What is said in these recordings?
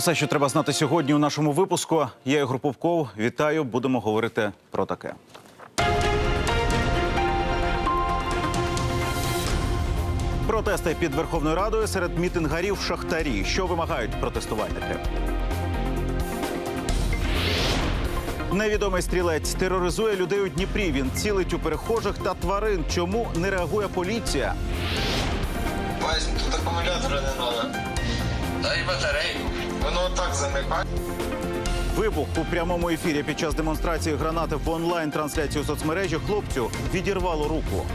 Усе, що треба знати сьогодні у нашому випуску. Я Ігор Попков. Вітаю. Будемо говорити про таке. Протести під Верховною Радою серед мітингарів шахтарі. Що вимагають протестувальники? Невідомий стрілець тероризує людей у Дніпрі. Він цілить у перехожих та тварин. Чому не реагує поліція? Вась, тут акумулятора не надо. Дай батарейку. Воно так замикає. Вибух у прямому ефірі під час демонстрації гранати в онлайн трансляції у соцмережі хлопцю відірвало руку.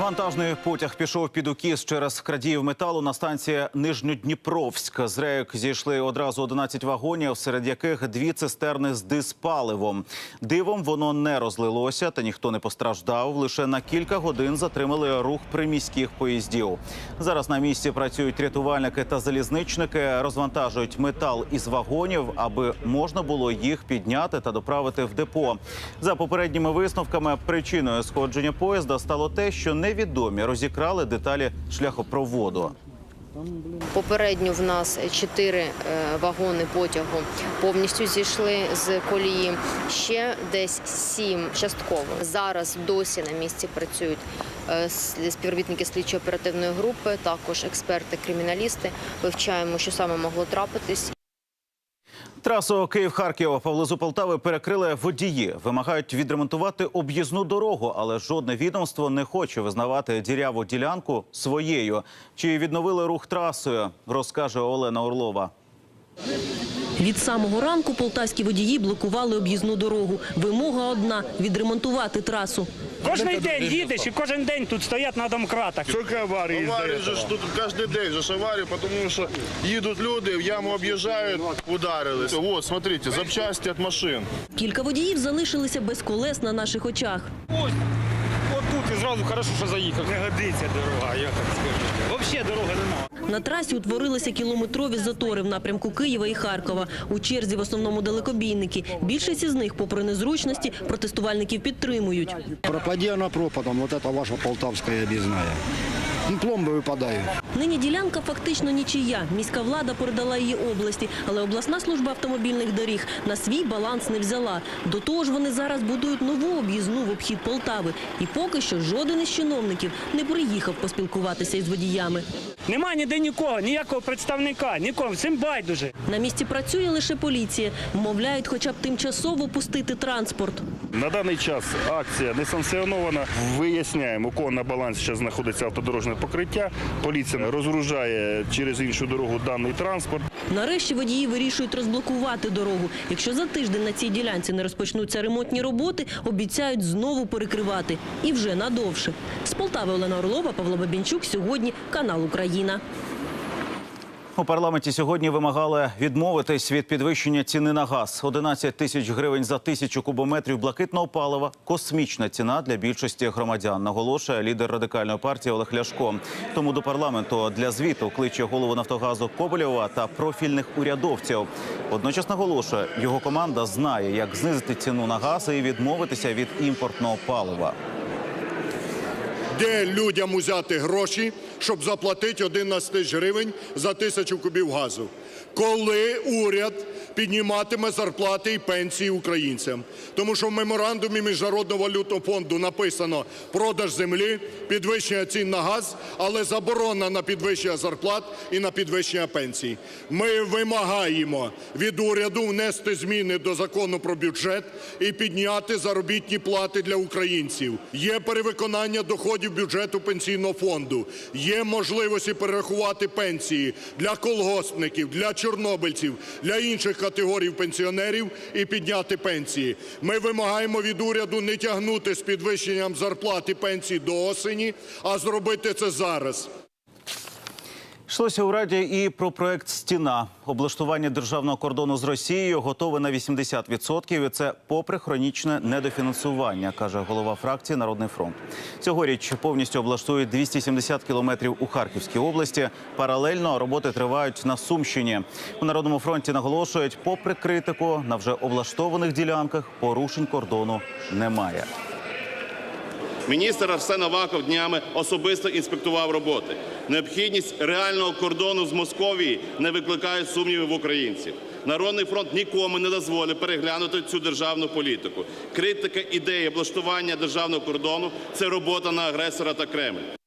Вантажний потяг пішов під укіс через крадіїв металу на станції Нижньодніпровськ. З рейок зійшли одразу 11 вагонів, серед яких дві цистерни з диспаливом. Дивом воно не розлилося, та ніхто не постраждав. Лише на кілька годин затримали рух приміських поїздів. Зараз на місці працюють рятувальники та залізничники, розвантажують метал із вагонів, аби можна було їх підняти та доправити в депо. За попередніми висновками, причиною сходження поїзда стало те, що невідомі розікрали деталі шляхопроводу. Попередньо в нас чотири е, вагони потягу повністю зійшли з колії. Ще десь сім частково. Зараз досі на місці працюють е, співробітники слідчо-оперативної групи, також експерти-криміналісти. Вивчаємо, що саме могло трапитись. Трасу Київ-Харків поблизу Полтави перекрили водії. Вимагають відремонтувати об'їзну дорогу, але жодне відомство не хоче визнавати діряву ділянку своєю. Чи відновили рух трасою, розкаже Олена Орлова. Від самого ранку полтавські водії блокували об'їзну дорогу. Вимога одна – відремонтувати трасу. Кожний день їдеш і кожен день тут стоять на домкратах. Сколько аварий Аварии из-за же ж этого? тут каждый день же ж аварии, потому что едут люди, в яму объезжают, ударились. Вот, смотрите, запчасти от машин. Кілька водіїв залишилися без колес на наших очах. Ось, от тут і зразу хорошо, що заїхав. Не годиться дорога, я так скажу. Взагалі дороги немає. На трасі утворилися кілометрові затори в напрямку Києва і Харкова. У черзі в основному далекобійники. Більшість із них, попри незручності, протестувальників підтримують. Пропаді вона пропадом, вот це ваша Полтавська объездная. Ну, пломбы выпадают. Нині ділянка фактично нічия. Міська влада передала її області, але обласна служба автомобільних доріг на свій баланс не взяла. До того ж, вони зараз будують нову об'їзну в обхід Полтави. І поки що жоден із чиновників не приїхав поспілкуватися із водіями. Нема ніде нікого, ніякого представника, нікого. Всім байдуже. На місці працює лише поліція. Вмовляють хоча б тимчасово пустити транспорт. На даний час акція не санкціонована. Виясняємо, у кого на балансі зараз знаходиться автодорожне покриття. Поліція розгружає через іншу дорогу даний транспорт. Нарешті водії вирішують розблокувати дорогу. Якщо за тиждень на цій ділянці не розпочнуться ремонтні роботи, обіцяють знову перекривати. І вже надовше. З Полтави Олена Орлова, Павло Бабінчук. Сьогодні канал Україна. У парламенті сьогодні вимагали відмовитись від підвищення ціни на газ. 11 тисяч гривень за тисячу кубометрів блакитного палива – космічна ціна для більшості громадян, наголошує лідер радикальної партії Олег Ляшко. Тому до парламенту для звіту кличе голову Нафтогазу Коболєва та профільних урядовців. Водночас наголошує, його команда знає, як знизити ціну на газ і відмовитися від імпортного палива. Де людям узяти гроші, щоб заплатити 11 тисяч гривень за тисячу кубів газу? Коли уряд підніматиме зарплати і пенсії українцям? Тому що в меморандумі Міжнародного валютного фонду написано продаж землі, підвищення цін на газ, але заборона на підвищення зарплат і на підвищення пенсій. Ми вимагаємо від уряду внести зміни до закону про бюджет і підняти заробітні плати для українців. Є перевиконання доходів бюджету пенсійного фонду, є можливості перерахувати пенсії для колгоспників, для чорнобильців, для інших категорій пенсіонерів і підняти пенсії. Ми вимагаємо від уряду не тягнути з підвищенням зарплат і пенсій до осені, а зробити це зараз. Йшлося у раді і про проект Стіна. Облаштування державного кордону з Росією готове на 80%. І це попри хронічне недофінансування, каже голова фракції Народний фронт. Цьогоріч повністю облаштують 270 кілометрів у Харківській області. Паралельно роботи тривають на Сумщині. У народному фронті наголошують, попри критику, на вже облаштованих ділянках порушень кордону немає. Міністр Арсен Аваков днями особисто інспектував роботи. Необхідність реального кордону з Московії не викликає сумнівів українців. Народний фронт нікому не дозволить переглянути цю державну політику. Критика ідеї облаштування державного кордону це робота на агресора та Кремль.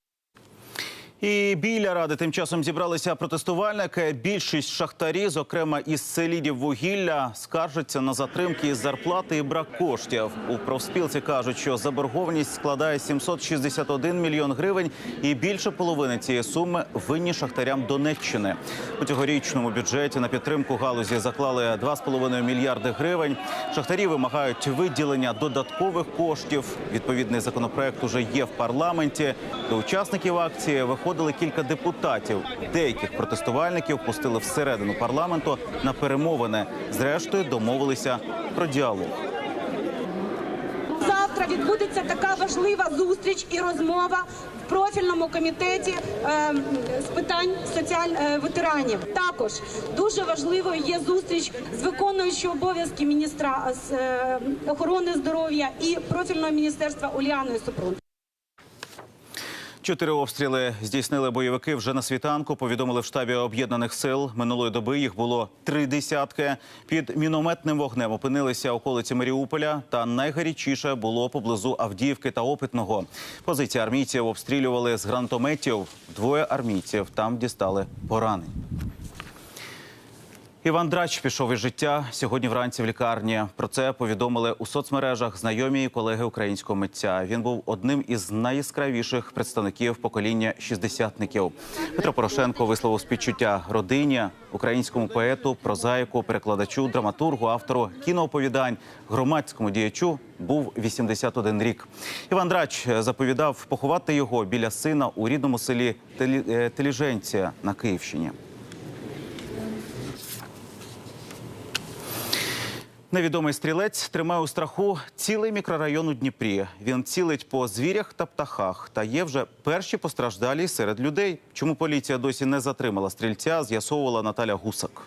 І біля ради тим часом зібралися протестувальники. Більшість шахтарі, зокрема із селідів вугілля, скаржаться на затримки із зарплати і брак коштів. У профспілці кажуть, що заборгованість складає 761 мільйон гривень, і більше половини цієї суми винні шахтарям Донеччини. У цьогорічному бюджеті на підтримку галузі заклали 2,5 мільярди гривень. Шахтарі вимагають виділення додаткових коштів. Відповідний законопроект уже є в парламенті. До учасників акції виходили кілька депутатів. Деяких протестувальників пустили всередину парламенту на перемовини. Зрештою домовилися про діалог. Завтра відбудеться така важлива зустріч і розмова в профільному комітеті е, з питань соціаль е, ветеранів. Також дуже важливою є зустріч з виконуючою обов'язки міністра з е, охорони здоров'я і профільного міністерства Уляною Супрун. Чотири обстріли здійснили бойовики вже на світанку. Повідомили в штабі об'єднаних сил. Минулої доби їх було три десятки. Під мінометним вогнем опинилися околиці Маріуполя. Та найгарячіше було поблизу Авдіївки та Опитного. Позиції армійців обстрілювали з гранатометів. Двоє армійців там дістали поранень. Іван Драч пішов із життя сьогодні вранці в лікарні. Про це повідомили у соцмережах знайомі і колеги українського митця. Він був одним із найяскравіших представників покоління шістдесятників. Петро Порошенко висловив співчуття родині, українському поету, прозаїку, перекладачу, драматургу, автору кінооповідань, громадському діячу. Був 81 рік. Іван Драч заповідав поховати його біля сина у рідному селі е, Теліженція на Київщині. Невідомий стрілець тримає у страху цілий мікрорайон у Дніпрі. Він цілить по звірях та птахах. Та є вже перші постраждалі серед людей. Чому поліція досі не затримала стрільця, з'ясовувала Наталя Гусак.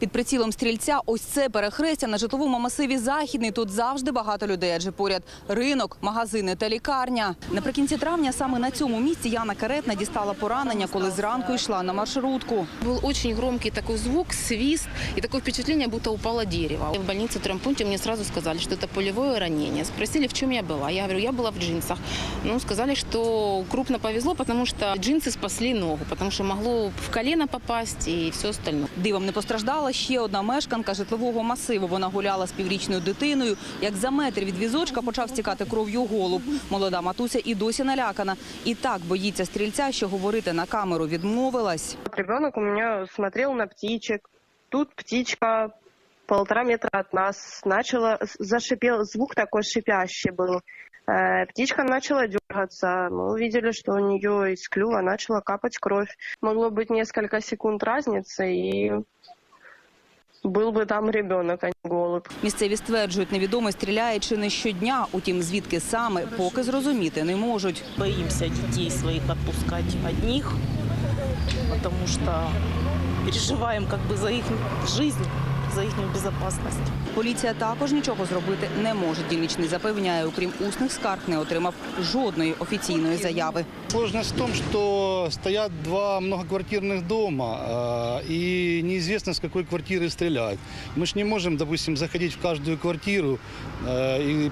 Під прицілом стрільця ось це перехрестя на житловому масиві Західний. Тут завжди багато людей, адже поряд ринок, магазини та лікарня. Наприкінці травня саме на цьому місці Яна Каретна дістала поранення, коли зранку йшла на маршрутку. Был очень громкий такой звук, свист и такое впечатление, будто упало дерево. В больнице в травмпункте мне сразу сказали, что это пулевое ранение. Спросили, в чем я была. Я говорю, я была в джинсах. Ну, сказали, что крупно повезло, потому что джинсы спасли ногу, потому что могло в колено попасть и все остальное. Дивом не постраждала ще одна мешканка житлового масиву. Вона гуляла з піврічною дитиною. Як за метр від візочка почав стікати кров'ю голуб. Молода матуся і досі налякана. І так боїться стрільця, що говорити на камеру відмовилась. Ребенок у меня смотрел на птичек. Тут птичка полтора метра от нас начала, зашипел, звук такой шипящий был. Э, Птичка начала дергаться. Мы увидели, что у нее из клюва начала капать кровь. Могло быть несколько секунд разницы, и был бы там ребенок, а не голубь. Місцеві стверджують, невідомий стріляє чи не щодня. Утім, звідки саме, поки зрозуміти не можуть. Боимся детей своих отпускать одних, потому что переживаем как бы за их жизнь, за их безопасность. Поліція також нічого зробити не може. Дільничний запевняє, окрім усних скарг, не отримав жодної офіційної заяви. Сложность в том, что стоят два многоквартирных дома, э, и неизвестно, с какой квартиры стреляют. Мы ж не можем, допустим, заходить в каждую квартиру э, и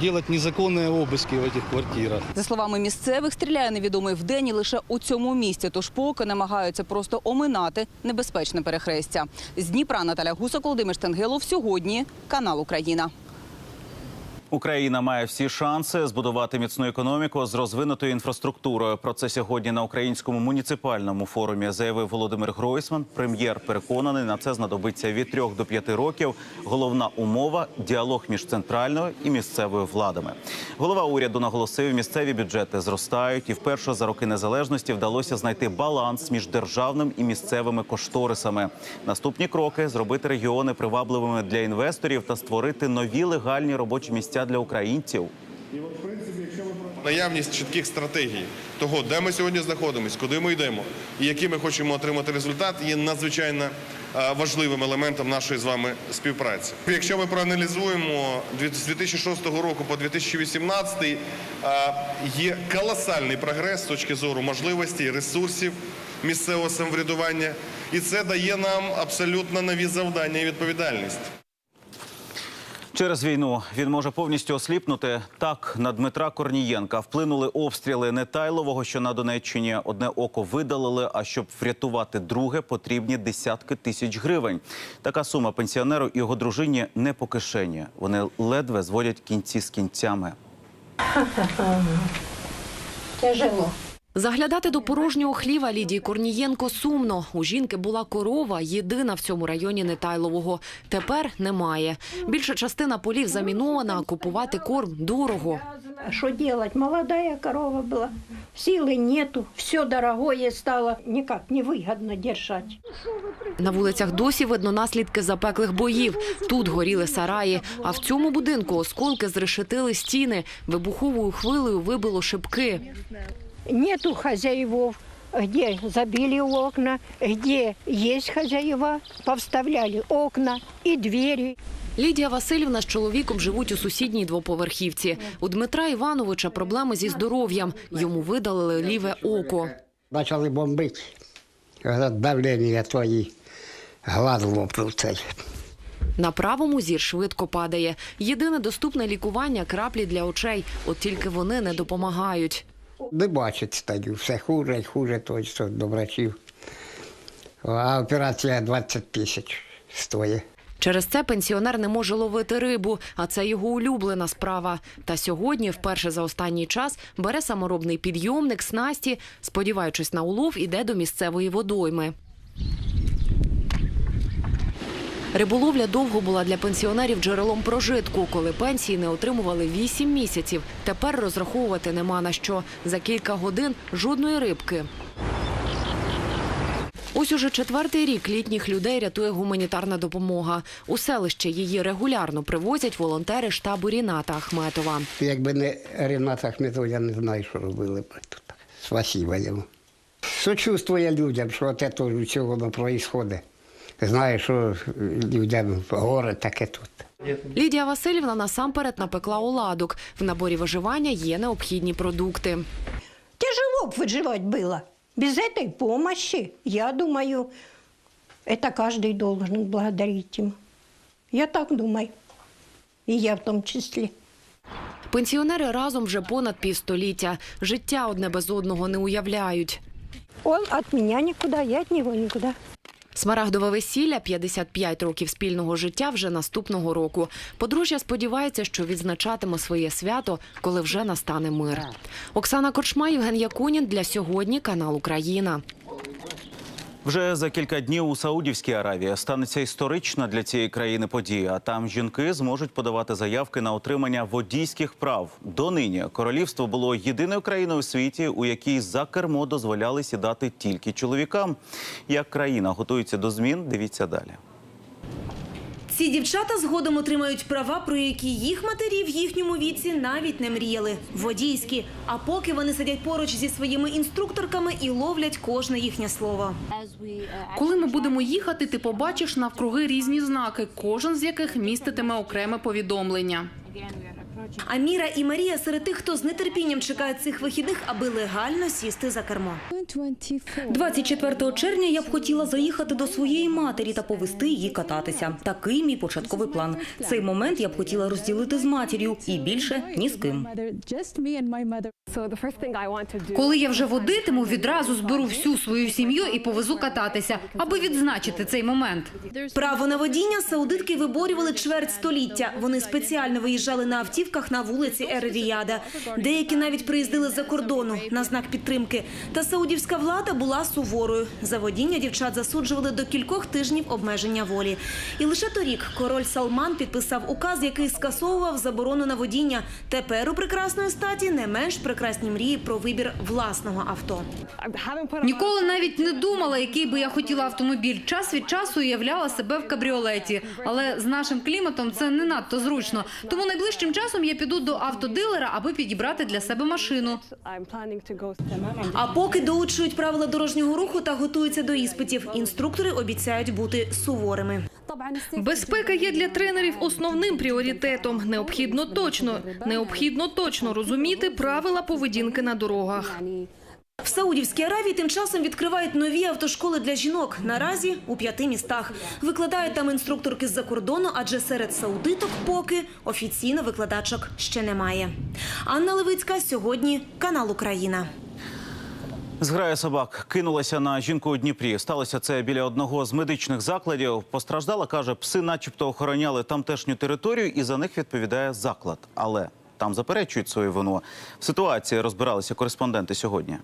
делать незаконные обыски в этих квартирах. За словами місцевих, стріляє невідомий вдень і лише у цьому місці. Тож поки намагаються просто оминати небезпечне перехрестя. З Дніпра Наталя Гусак, Володимир Штангелов. Сьогодні канал Україна. Україна має всі шанси збудувати міцну економіку з розвинутою інфраструктурою. Про це сьогодні на українському муніципальному форумі заявив Володимир Гройсман. Прем'єр переконаний, на це знадобиться від трьох до п'яти років. Головна умова діалог між центральною і місцевою владами. Голова уряду наголосив, місцеві бюджети зростають, і вперше за роки незалежності вдалося знайти баланс між державним і місцевими кошторисами. Наступні кроки зробити регіони привабливими для інвесторів та створити нові легальні робочі місця для українців. наявність чітких стратегій того, де ми сьогодні знаходимося, куди ми йдемо і який ми хочемо отримати результат, є надзвичайно е, важливим елементом нашої з вами співпраці. Якщо ми проаналізуємо з 2006 року по 2018, е, є колосальний прогрес з точки зору можливостей, ресурсів місцевого самоврядування, і це дає нам абсолютно нові завдання і відповідальність. Через війну він може повністю осліпнути. Так на Дмитра Корнієнка вплинули обстріли Нетайлового, що на Донеччині одне око видалили. А щоб врятувати друге, потрібні десятки тисяч гривень. Така сума пенсіонеру і його дружині не по кишені. Вони ледве зводять кінці з кінцями. Тяжело. Заглядати до порожнього хліва Лідії Корнієнко сумно. У жінки була корова, єдина в цьому районі Нетайлового. Тепер немає. Більша частина полів замінована, а купувати корм дорого. А Что делать? Молодая корова была. Силы нету. Все дорогое стало. Никак невыгодно держать. На вулицях досі видно наслідки запеклих боїв. Тут горіли сараї, а в цьому будинку осколки зрешетили стіни. Вибуховою хвилею вибило шибки. Нету хозяевов. Где забили окна, где есть хозяева, повставляли окна и двери. Лідія Васильівна з чоловіком живуть у сусідній двоповерхівці. У Дмитра Івановича проблеми зі здоров'ям. Йому видалили ліве око. Почали бомбити. Давлення твої. Глаз лопнув цей. На правому зір швидко падає. Єдине доступне лікування краплі для очей. От тільки вони не допомагають. Не бачить стадію. Все хуже і хуже, точно до врачів. А операція 20 тисяч стоїть. Через це пенсіонер не може ловити рибу, а це його улюблена справа. Та сьогодні, вперше за останній час, бере саморобний підйомник снасті, сподіваючись на улов, іде до місцевої водойми. Риболовля довго була для пенсіонерів джерелом прожитку, коли пенсії не отримували 8 місяців. Тепер розраховувати нема на що. За кілька годин жодної рибки. Ось уже четвертий рік літніх людей рятує гуманітарна допомога. У селище її регулярно привозять волонтери штабу Ріната Ахметова. Якби не Ренат Ахметов, я не знаю, що робили б тут. Спасибо йому. Сочувствує людям, що всього воно відбувається Знаю, що людям горе таке тут. Лідія Васильівна насамперед напекла оладок. В наборі виживання є необхідні продукти. Тяжело б выживать было. Без этой помощи, я думаю, это каждый должен благодарить им. Я так думаю. И я в том числе. Пенсіонери разом вже понад півстоліття. Життя одне без одного не уявляють. Он от меня никуда, я от него никуда. Смарагдове весілля 55 років спільного життя вже наступного року. Подружжя сподівається, що відзначатиме своє свято, коли вже настане мир. Оксана Корчма, Євген Якунін для сьогодні. Канал Україна. Вже за кілька днів у Саудівській Аравії станеться історична для цієї країни подія. Там жінки зможуть подавати заявки на отримання водійських прав. Донині королівство було єдиною країною у світі, у якій за кермо дозволяли сідати тільки чоловікам. Як країна готується до змін, дивіться далі. Ці дівчата згодом отримають права, про які їх матері в їхньому віці навіть не мріяли. Водійські. А поки вони сидять поруч зі своїми інструкторками і ловлять кожне їхнє слово. Коли ми будемо їхати, ти побачиш навкруги різні знаки, кожен з яких міститиме окреме повідомлення. Аміра і Марія серед тих, хто з нетерпінням чекає цих вихідних, аби легально сісти за кермо. 24 червня я б хотіла заїхати до своєї матері та повести її кататися. Такий мій початковий план. Цей момент я б хотіла розділити з матір'ю і більше ні з ким. Коли я вже водитиму, відразу зберу всю свою сім'ю і повезу кататися, аби відзначити цей момент. Право на водіння саудитки виборювали чверть століття. Вони спеціально виїжджали на автівках на вулиці Ер-Ріяда. Деякі навіть приїздили з-за кордону на знак підтримки. Та саудівська влада була суворою. За водіння дівчат засуджували до кількох тижнів обмеження волі. І лише торік король Салман підписав указ, який скасовував заборону на водіння. Тепер у прекрасної статі не менш прекрасні мрії про вибір власного авто. Ніколи навіть не думала, який би я хотіла автомобіль. Час від часу уявляла себе в кабріолеті, але з нашим кліматом це не надто зручно. Тому найближчим часом я піду до автодилера, аби підібрати для себе машину. А поки доучують правила дорожнього руху та готуються до іспитів, інструктори обіцяють бути суворими. Безпека є для тренерів основним пріоритетом. Необхідно точно, необхідно точно розуміти правила поведінки на дорогах. В Саудівській Аравії тим часом відкривають нові автошколи для жінок. Наразі у п'яти містах. Викладають там інструкторки з-за кордону, адже серед саудиток поки офіційно викладачок ще немає. Анна Левицька сьогодні канал Україна. Зграя собак кинулася на жінку у Дніпрі. Сталося це біля одного з медичних закладів. Постраждала, каже, пси начебто охороняли тамтешню територію і за них відповідає заклад. Але там заперечують свою вину. В ситуації розбиралися кореспонденти сьогодні.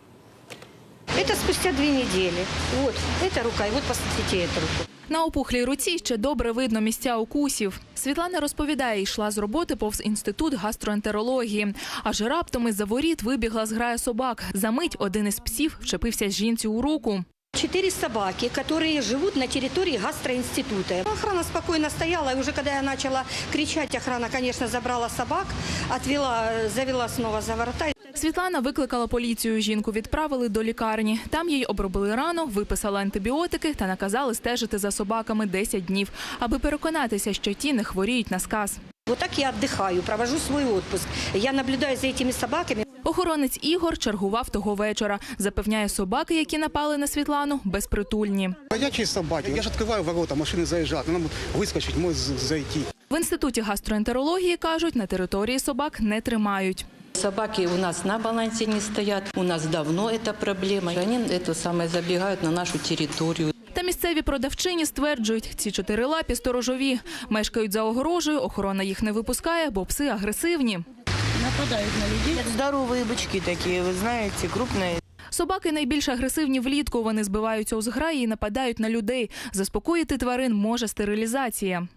Это спустя две недели. Вот, эта рука, и вот посмотрите эту руку. На опухлій руці ще добре видно місця укусів. Світлана розповідає, йшла з роботи повз інститут гастроентерології. Аж раптом із-за воріт вибігла зграя собак. Замить один із псів вчепився жінці у руку. Четыре собаки, которые живут на территории гастроинститута. Охрана спокойно стояла, и уже когда я начала кричать, охрана, конечно, забрала собак, отвела, завела снова за ворота. Світлана викликала поліцію. Жінку відправили до лікарні. Там їй обробили рану, виписали антибіотики та наказали стежити за собаками 10 днів, аби переконатися, що ті не хворіють на сказ. Вот так я отдыхаю, провожу свой отпуск. Я наблюдаю за этими собаками. Охоронець Ігор чергував того вечора. Запевняє, собаки, які напали на Світлану, безпритульні. Ходячие собаки. Я же открываю ворота, машины заезжают. Она может выскочить, может зайти. В інституті гастроентерології кажуть, на території собак не тримають. Собаки у нас на балансе не стоят. У нас давно эта проблема. Они это самое забегают на нашу территорию. Та місцеві продавчині стверджують, ці чотирилапі сторожові. Мешкають за огорожею, охорона їх не випускає, бо пси агресивні. Нападают на людей. Здоровые бычки такие, вы знаете, крупные. Собаки найбільш агресивні влітку. Вони збиваються у зграї і нападають на людей. Заспокоїти тварин може стерилізація.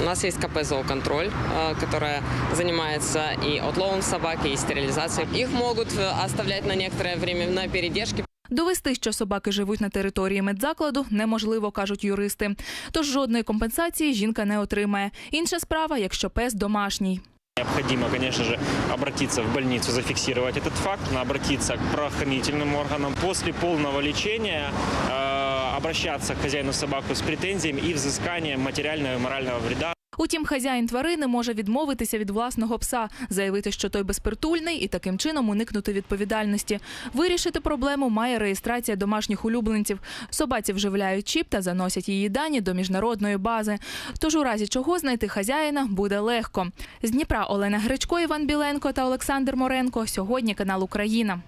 У нас есть КП «Зооконтроль», э, которая занимается и отловом собак, и стерилизацией. Их могут э, оставлять на некоторое время на передержке. Довести, що собаки живуть на території медзакладу, неможливо, кажуть юристи. Тож жодної компенсації жінка не отримає. Інша справа, якщо пес домашній. Необходимо, конечно же, обратиться в больницу, зафиксировать этот факт, обратиться к правоохранительным органам. После полного лечения э, обращаться к хозяину собаку с претензиями и взысканием материального и морального вреда. Утім, хазяїн тварини може відмовитися від власного пса, заявити, що той безпритульний, і таким чином уникнути відповідальності. Вирішити проблему має реєстрація домашніх улюбленців. Собаці вживляють чіп та заносять її дані до міжнародної бази. Тож у разі чого знайти хазяїна буде легко. З Дніпра Олена Гречко, Іван Біленко та Олександр Моренко. Сьогодні канал Україна.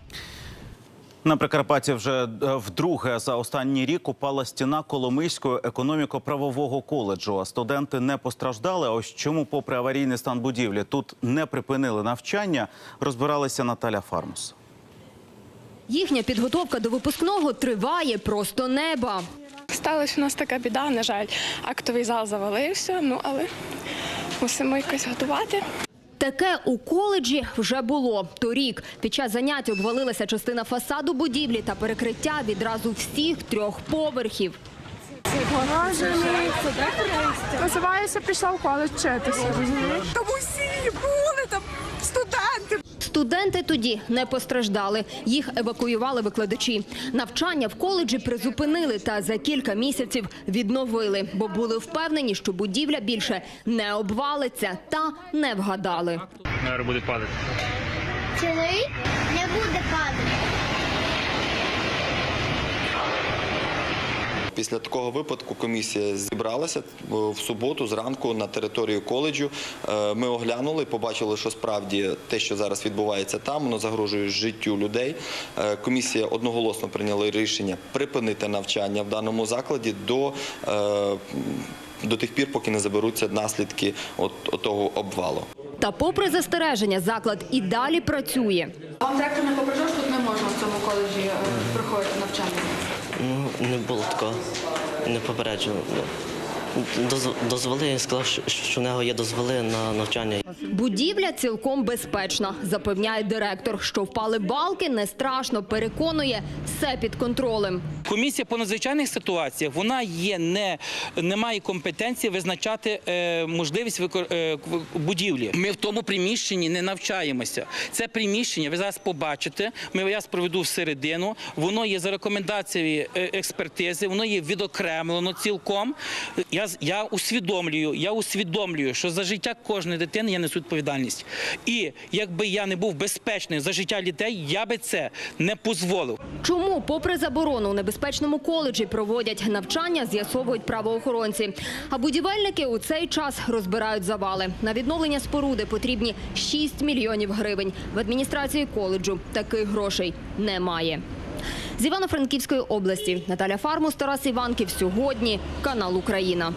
На Прикарпатті вже е, вдруге за останній рік упала стіна Коломийського економіко-правового коледжу. А Студенти не постраждали. А ось чому, попри аварійний стан будівлі, тут не припинили навчання, розбиралася Наталя Фармус. Їхня підготовка до випускного триває просто неба. Сталася у нас така біда, на жаль, актовий зал завалився, ну але мусимо якось готувати. Таке у коледжі вже було торік. Під час занять обвалилася частина фасаду будівлі та перекриття відразу всіх трьох поверхів. Називаюся, прийшла в коледж вчитися. Там усі були, там студенти. Студенти тоді не постраждали. Їх евакуювали викладачі. Навчання в коледжі призупинили та за кілька місяців відновили, бо були впевнені, що будівля більше не обвалиться та не вгадали. Наверное, будет падать. Чоловік не буде падати. Після такого випадку комісія зібралася в суботу зранку на територію коледжу. Е, Ми оглянули, побачили, що справді те, що зараз відбувається там, воно загрожує життю людей. Е, Комісія одноголосно прийняла рішення припинити навчання в даному закладі до, е, до тих пір, поки не заберуться наслідки от, от того обвалу. Та попри застереження, заклад і далі працює. Вам директор не попереджав, що тут не можна в цьому коледжі е, проходити навчання? Ну, не було такого. Не попереджував. Доз- дозволи, сказав, що- в нього є дозволи на навчання. Будівля цілком безпечна, запевняє директор. Що впали балки, не страшно. Переконує, все під контролем. Комісія по надзвичайних ситуаціях вона є не, не має компетенції визначати е, можливість викор- е, будівлі. Ми в тому приміщенні не навчаємося. Це приміщення, ви зараз побачите. Ми я вас проведу всередину. Воно є за рекомендацією е, експертизи, воно є відокремлено цілком. Я з- я усвідомлюю, я усвідомлюю, що за життя кожної дитини я несу відповідальність. І якби я не був безпечним за життя дітей, я би це не дозволив. Чому, попри заборону, у небезпечному коледжі проводять навчання, з'ясовують правоохоронці. А будівельники у цей час розбирають завали. На відновлення споруди потрібні 6 мільйонів гривень. В адміністрації коледжу таких грошей немає. З Івано-Франківської області Наталя Фармус, Тарас Іванків. Сьогодні канал Україна.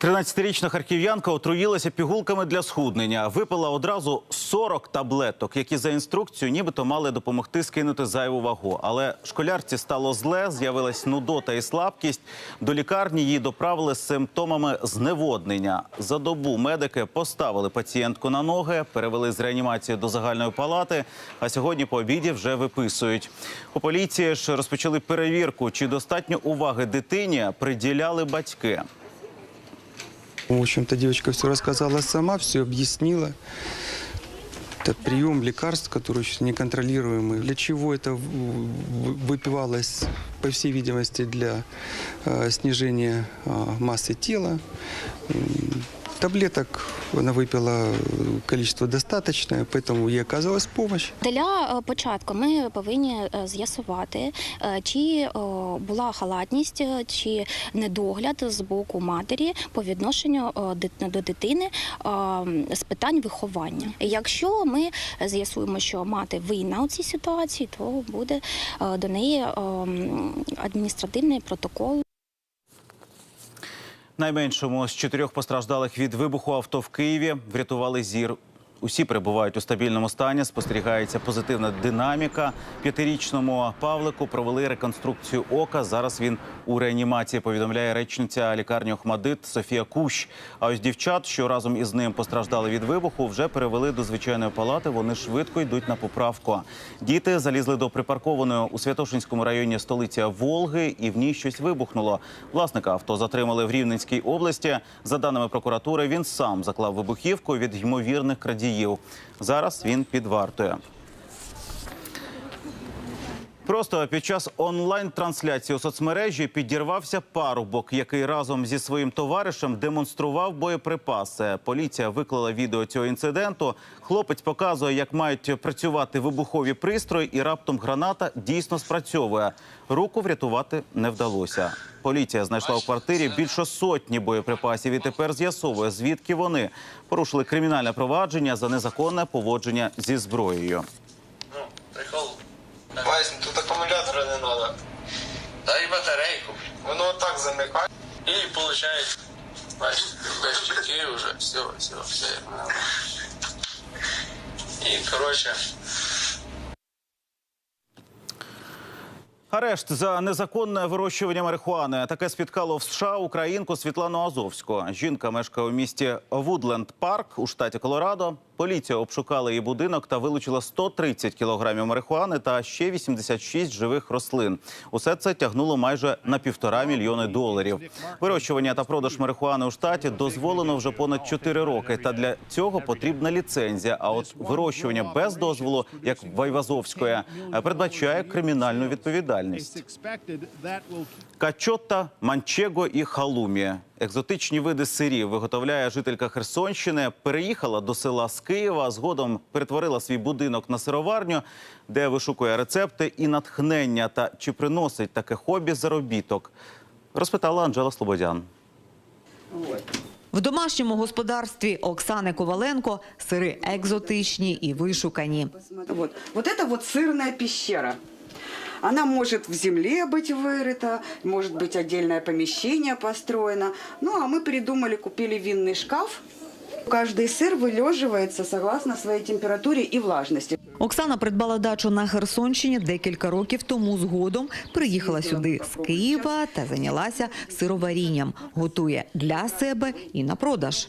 13-річна харків'янка отруїлася пігулками для схуднення. Випила одразу 40 таблеток, які за інструкцією нібито мали допомогти скинути зайву вагу. Але школярці стало зле, з'явилась нудота і слабкість. До лікарні її доправили з симптомами зневоднення. За добу медики поставили пацієнтку на ноги, перевели з реанімації до загальної палати. А сьогодні по обіді вже виписують. У поліції ж розпочали перевірку, чи достатньо уваги дитині приділяли батьки. В общем-то, девочка все рассказала сама, все объяснила. Это прием лекарств, который сейчас неконтролируемый. Для чего это в- в- выпивалось, по всей видимости, для э, снижения э, массы тела. М, Таблеток она выпила э, количество достаточное, поэтому ей оказалась помощь. Для е, початку ми повинні е, з'ясувати, е, чи е, була халатність, е, чи недогляд з боку матері по відношенню е, дит- до дитини е, з питань виховання. Якщо ми з'ясуємо, що мати винна у цій ситуації, то буде е, до неї е, адміністративний протокол. Найменшому з чотирьох постраждалих від вибуху авто в Києві врятували зір. Усі перебувають у стабільному стані. Спостерігається позитивна динаміка. П'ятирічному Павлику провели реконструкцію ока. Зараз він у реанімації. Повідомляє речниця лікарні Охмадит Софія Кущ. А ось дівчат, що разом із ним постраждали від вибуху, вже перевели до звичайної палати. Вони швидко йдуть на поправку. Діти залізли до припаркованої у Святошинському районі столиці Волги, і в ній щось вибухнуло. Власника авто затримали в Рівненській області. За даними прокуратури, він сам заклав вибухівку від ймовірних крадіїв. Зараз він під вартою. Просто під час онлайн-трансляції у соцмережі підірвався парубок, який разом зі своїм товаришем демонстрував боєприпаси. Поліція виклала відео цього інциденту. Хлопець показує, як мають працювати вибухові пристрої, і раптом граната дійсно спрацьовує. Руку врятувати не вдалося. Поліція знайшла у квартирі більше сотні боєприпасів і тепер з'ясовує, звідки вони порушили кримінальне провадження за незаконне поводження зі зброєю. Вась, ну тут акумулятора не надо. Дай батарейку. Воно так замикає. І получається. Бачиш, без чеків вже. Все, все, все. І, коротше, Арешт за незаконне вирощування марихуани. Таке спіткало в США українку Світлану Азовську. Жінка мешкає у місті Вудленд Парк у штаті Колорадо. Поліція обшукала її будинок та вилучила 130 кілограмів марихуани та ще 86 живих рослин. Усе це тягнуло майже на півтора мільйони доларів. Вирощування та продаж марихуани у штаті дозволено вже понад 4 роки. Та для цього потрібна ліцензія. А от вирощування без дозволу, як в Айвазовської, передбачає кримінальну відповідальність. Качота, манчего і халумі. Екзотичні види сирів виготовляє жителька Херсонщини. Переїхала до села з Києва. Згодом перетворила свій будинок на сироварню, де вишукує рецепти і натхнення. Та чи приносить таке хобі заробіток? Розпитала Анжела Слободян. В домашньому господарстві Оксани Коваленко сири екзотичні і вишукані. Вот это вот сырная пещера. Она может в земле быть вырыта, может быть отдельное помещение построено. Ну а мы придумали, купили винный шкаф. Каждый сыр вылеживается согласно своей температуре и влажности. Оксана придбала дачу на Херсонщині декілька років тому. Згодом приїхала сюди з Києва та зайнялася сироварінням. Готує для себе і на продаж.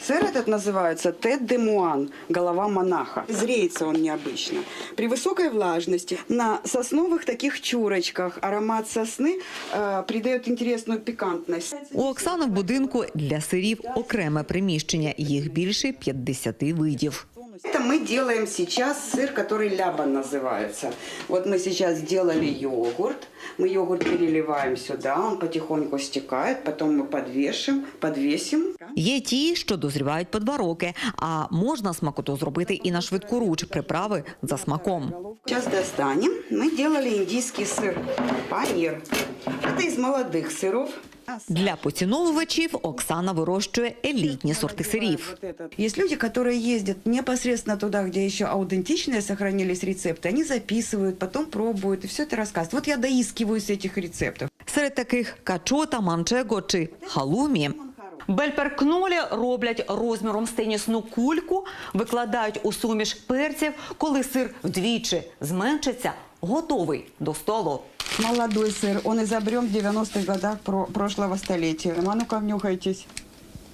Сыр этот называется Тед де Муан, голова монаха. Зреется он необычно. При высокой влажности на сосновых таких чурочках аромат сосны э, придает интересную пикантность. У Оксани в будинку для сирів окреме приміщення. Їх більше 50 видів. Это мы делаем сейчас сыр, который ляба называется. Вот мы сейчас сделали йогурт. Мы йогурт переливаем сюда, он потихоньку стекает, потом мы подвешим, подвесим. Є ті, що дозрівають по два роки, а можна смакоту зробити і на швидкоруч приправи за смаком. Сейчас достанем. Мы делали индийский сыр панир. Это из молодых сыров. Для поціновувачів Оксана вирощує елітні сорти сирів. Есть люди, которые ездят непосредственно туда, где еще аутентичные сохранились рецепты. Они записывают, потом пробуют и все это рассказывают. Вот я доискиваюсь этих рецептов. Серед таких качота, манчего чи халумі. Бельперкнолі роблять розміром з тенісну кульку, викладають у суміш перців. Коли сир вдвічі зменшиться, готовий до столу. Молодой сыр, он изобрем в 90-х годах про прошлого столетия. А ну-ка, внюхайтесь.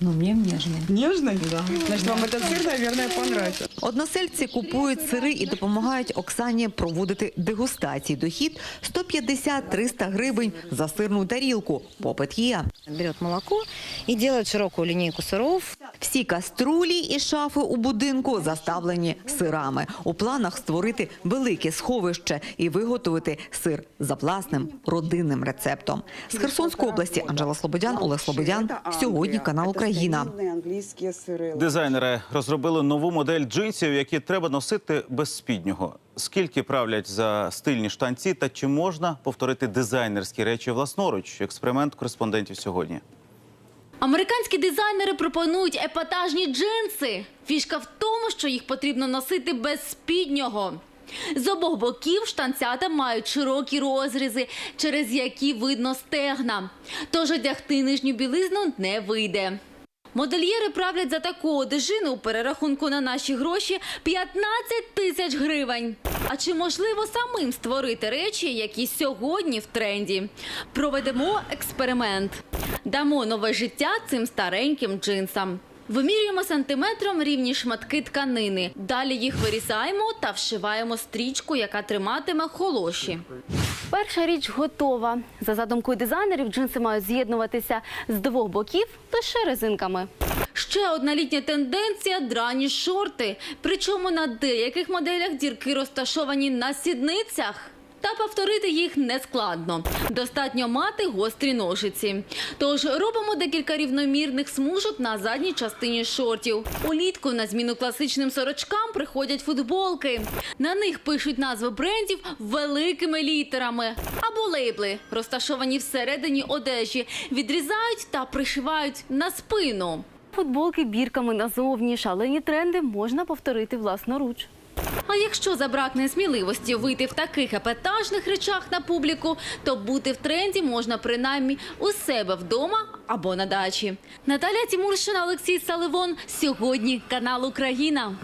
Ну, мені ніжний. Нежный? Да. Значит, вам этот сыр, наверное, понравится. Односельці купують сири і допомагають Оксані проводити дегустації. Дохід 150-300 гривень за сирну тарілку. Попит є. Берет молоко и делает широкую линейку сыров. Всі каструлі і шафи у будинку заставлені сирами. У планах створити велике сховище і виготовити сир за власним родинним рецептом. З Херсонської області Анжела Слободян, Олег Слободян. Сьогодні канал Україна. Старинные английские сыры. Дизайнери розробили нову модель джинсів, які треба носити без спіднього. Скільки правлять за стильні штанці, та чи можна повторити дизайнерські речі власноруч? Експеримент кореспондентів сьогодні. Американські дизайнери пропонують епатажні джинси. Фішка в тому, що їх потрібно носити без спіднього. З обох боків штанцята мають широкі розрізи, через які видно стегна. Тож одягти нижню білизну не вийде. Модельєри правлять за таку одежину у перерахунку на наші гроші 15 тисяч гривень. А чи можливо самим створити речі, які сьогодні в тренді? Проведемо експеримент. Дамо нове життя цим стареньким джинсам. Вимірюємо сантиметром рівні шматки тканини. Далі їх вирізаємо та вшиваємо стрічку, яка триматиме холоші. Перша річ готова. За задумкою дизайнерів, джинси мають з'єднуватися з двох боків лише резинками. Ще одна літня тенденція драні шорти. Причому на деяких моделях дірки розташовані на сідницях. Та повторити їх не складно. Достатньо мати гострі ножиці. Тож робимо декілька рівномірних смужок на задній частині шортів. Улітку на зміну класичним сорочкам приходять футболки. На них пишуть назви брендів великими літерами або лейбли, розташовані всередині одежі, відрізають та пришивають на спину. Футболки бірками назовні шалені тренди можна повторити власноруч. А якщо забракне сміливості вийти в таких епатажних речах на публіку, то бути в тренді можна принаймні у себе вдома або на дачі. Наталя Тімуршина, Олексій Саливон. Сьогодні канал Україна.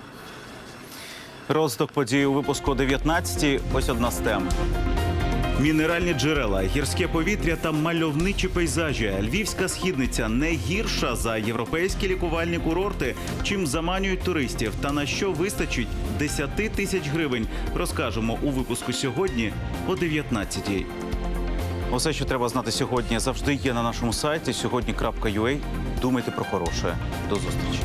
Роздок подій у випуску 19 Ось одна з тем. Мінеральні джерела, гірське повітря та мальовничі пейзажі. Львівська східниця не гірша за європейські лікувальні курорти. Чим заманюють туристів та на що вистачить 10 тисяч гривень. Розкажемо у випуску сьогодні о 19-й. Усе, що треба знати сьогодні, завжди є на нашому сайті сьогодні.ua. Думайте про хороше. До зустрічі.